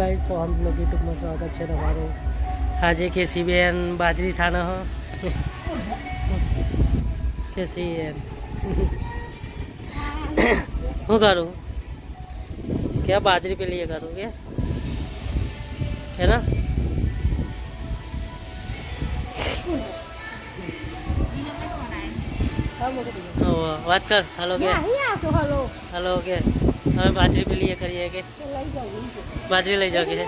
ગાઈ સોહમ બ્લોગ યુટ્યુબમાં સ્વાગત છે તમારું આજે કેસીબેન બાજરી છાનો હો કેસીબેન શું કરું क्या बाजरी पे लिए करूँ क्या है ना ઓ, વાત કર હાલો કે. હાલો. કે. હવે બાજરી પેલી એ કરીએ કે? બાજરી લઈ જાવ કે?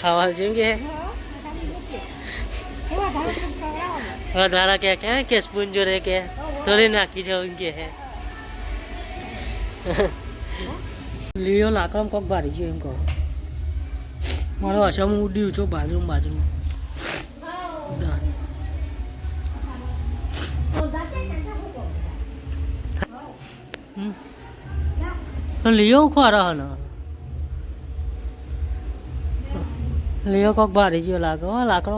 ખાવા જેમ કે? ધારા કે કે કે સ્પૂન જોડે કે? થોડી નાખી જાવ કે હે. લીયો લાકમ કોક ભારી છે એમ કહો. મારો અસમ ઉડ્યું છું બાજુ બાજુમાં. લીયો ખોરા હન. લીયો કોક ભારી ગયો લાગે હો લાકડો.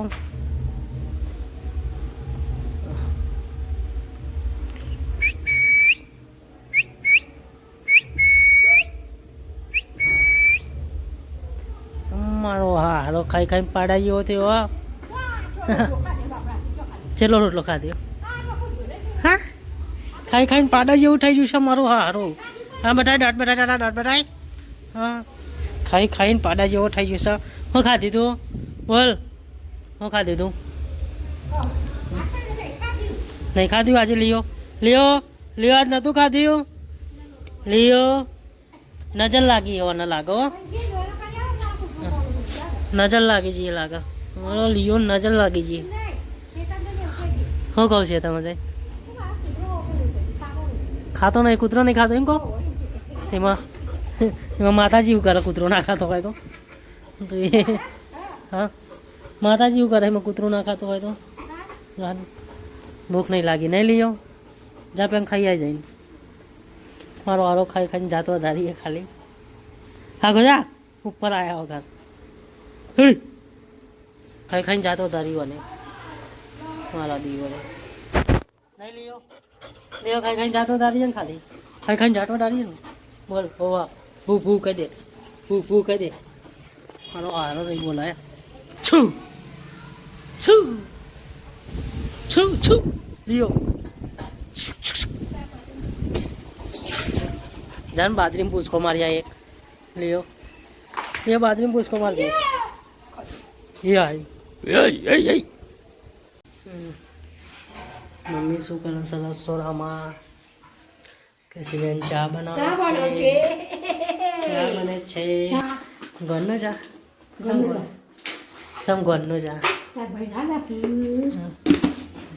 મારો હારો ખાઈ ખાઈને પાડા ગયો થયો ચેલો રોટલો ખાધ્યો હા? ખાઈ ખાઈને પાડા જેવું થઈ ગયું છે મારું હારું. હા બધા દાંત બટાઈ દાંત દાંત બટાઈ હા, ખાઈ ખાઈને પાડા જેવો થઈ ગયું છે. હું ખાધી તું? બોલ. હું ખાધી તું? નહીં ખાધું આજે લ્યો. લિયો, લ્યો આજ નહોતું ખાધ્યું? લ્યો, નજર લાગી એવા ન લાગો હો. નજર લાગી જઈએ લાગે. લ્યો, નજર લાગી જઈએ. શું કહું છે તમે ખાતો નહીં, કૂતરો નહીં ખાતો, એમ કહો. એમાં એમાં માતાજી એવું કરે, કૂતરો ના ખાતો હોય તો. એ, હા? માતાજી એવું કરે, એમાં કૂતરો ના ખાતો હોય તો. ભૂખ નહીં લાગી. નહીં લીયો. જા પેન ખાઈ આવી જઈને. મારો આરો ખાઈ ખાઈને જાતો વધારીએ ખાલી. હા, ગોજા, ઉપર આવ્યા વગર ખાઈ ખાઈને જાતો વધારી અને મારા દીવરે નહીં લીયો. લીયો ખાઈ ખાઈને જાતો વધારીએ ને ખાલી? ખાઈ ખાઈને જાતો વધારીએ ને? બોલ હોવા ભૂ ભૂ કહી દે. ભૂ ભૂ કહી દે. મારો આરો નહીં બોલાય. છું! છું! છું છું! લિયો. જાન બાજરીમાં પૂછકો માર્યા એક. લિયો. લિયો બાજરીમાં પૂછકો માર દે. એ આઈ. એય એય એય હમ. મમ્મી શું કરે છે? રસોડામાં કશી બેન ચા બનાવે છે? ચા બને છે. ઘરનો ચા? સમ ઘરનો ચા.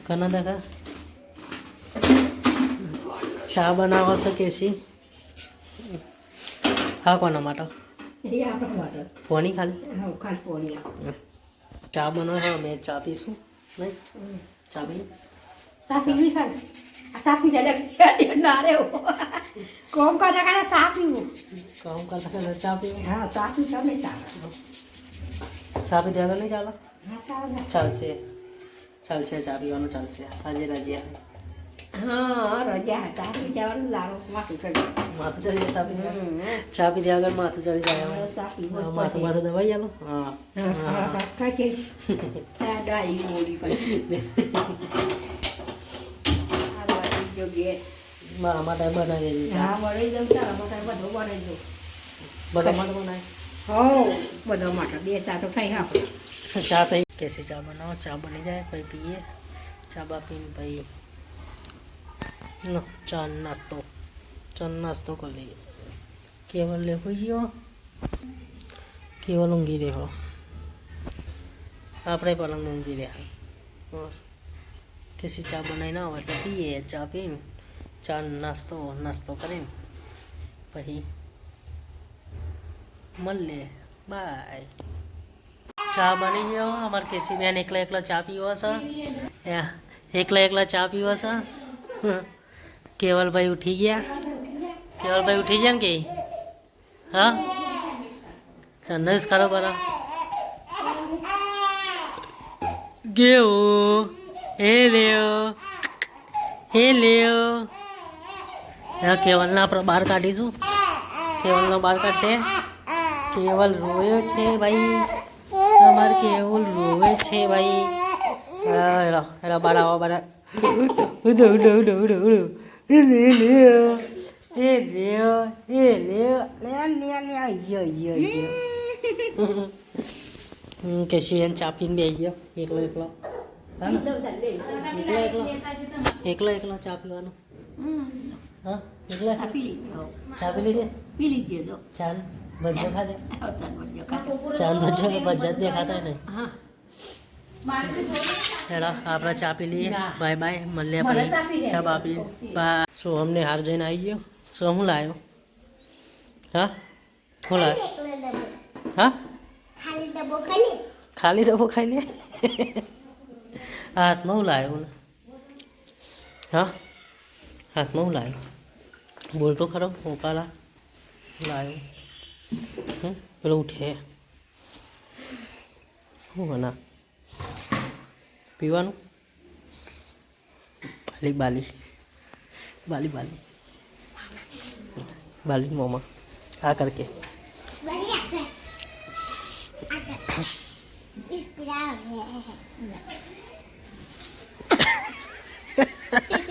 કના દાખા ચા બનાવો છો કેસી હા કોના માટે? પોણી ખાલી? ચા બનાવો અમે ચા પીશું. નહીં? ચા પી કોમ કરતા કરતા ચા પીવું. કોમ કરતા કરતા ચા પીવું? હા ચા પી તમે ચાલે ચા પી દેવા નહીં ચાલો? ચાલશે. ચાલશે ચા પીવાનું ચાલશે. આજે રજ્યા હા રજા ચા પી જવાનું લાડો માથું ચડી માથું ચડી ચા પી ચા પી દેવા વગર માથું ચડી જાય. ચા હા, હા. હા પછી મારા માટે બનાવી દેજે ચા હા વળી દઉં તારા માટે બધું બનાવી દઉં. બધા માટે બનાવી હો બધા માટે. બે ચા તો થઈ આપણે. ચા થઈ કેસી ચા બનાવો ચા બની જાય પછી પીએ. ચા બા પીને પછી ચા નાસ્તો. ચા નાસ્તો કરી લઈએ. કેવલ લે હોઈ ગયો? કેવલ ઊંઘી રહ્યો? આપણે પલંગ ઊંઘી રહ્યા. કેસી ચા બનાવીને આવે તો પીએ ચા પીને. ચા નાસ્તો નાસ્તો કરીને પછી મળીએ. બાય ચા બની ગયો. અમારે કેસી બેન એકલા એકલા ચા પીવો છે. એકલા એકલા ચા પીવો છે. કેવલભાઈ ઉઠી ગયા. કેવલભાઈ ઉઠી ગયા ને કે? હા? ચંદસ ખરો કરો ગયો. હે લ્યો. હે લ્યો. કેવલને આપણે બહાર કાઢીશું. કેવલનો બહાર કાઢ. દે કેવલ રોયો છે ભાઈ. અમારે કેવલ રોવે છે ભાઈ. હેલો હેલો બાર આવો બાર ઉડો ઉડો ઉડો ઉડો એ લે લે એ એ લ્યો લે લે લે. યો યો યો ચાપીને ચા ગયો. એકલો એકલો. એકલો એકલો. એકલો એકલો ચા પીવાનો. હા એકલો? પી લીધો ચા પી લીધી? પી લીધી ખાધે? જ ને હા. હેલો આપણે ચા પી લઈએ. બાય બાય મળીએ ચા પછી ચા બાપી બા શું અમને હાર જોઈને આવી ગયો. શું હું લાવ્યો હા? હું લાવ્યો હા? ખાલી ડબ્બો ખાલી? ખાલી ડબ્બો ખાઈ લે? હાથમાં હું લાવ્યો હા? હાથમાં હું લાવ્યો બોલ તો ખરો ઓપાલા લાવ્યો પેલો ઉઠે. શું બના પીવાનું? બાલી બાલી. બાલી બાલી. બાલી મોમાં. આ કરકે બની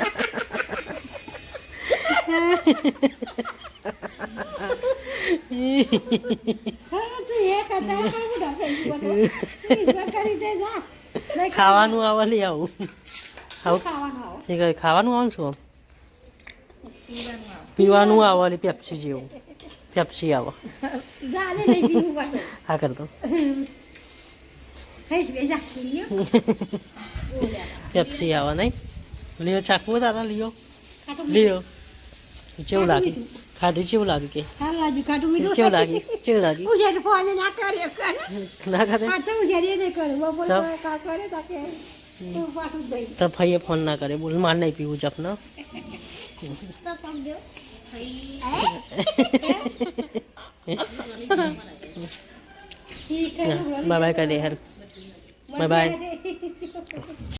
ખાવાનું આવે લઈ આવું. ખાવાનું આવે? શું પીવાનું આવે. પેપ્સી જેવું. પેપ્સી આવે. હા કરતો પેપ્સી આવે નહીં. લ્યો ચાકવું તારા લિયો. લિયો. કેવું લાગે ખાધું કેવું લાગે કે કેવું લાગે કેવું લાગે ના ખાધે તો ભાઈએ ફોન ના કરે બોલ માર નહીં પીવું જપ ના તો પગજો બાય બાય કરી દે હેર બાય બાય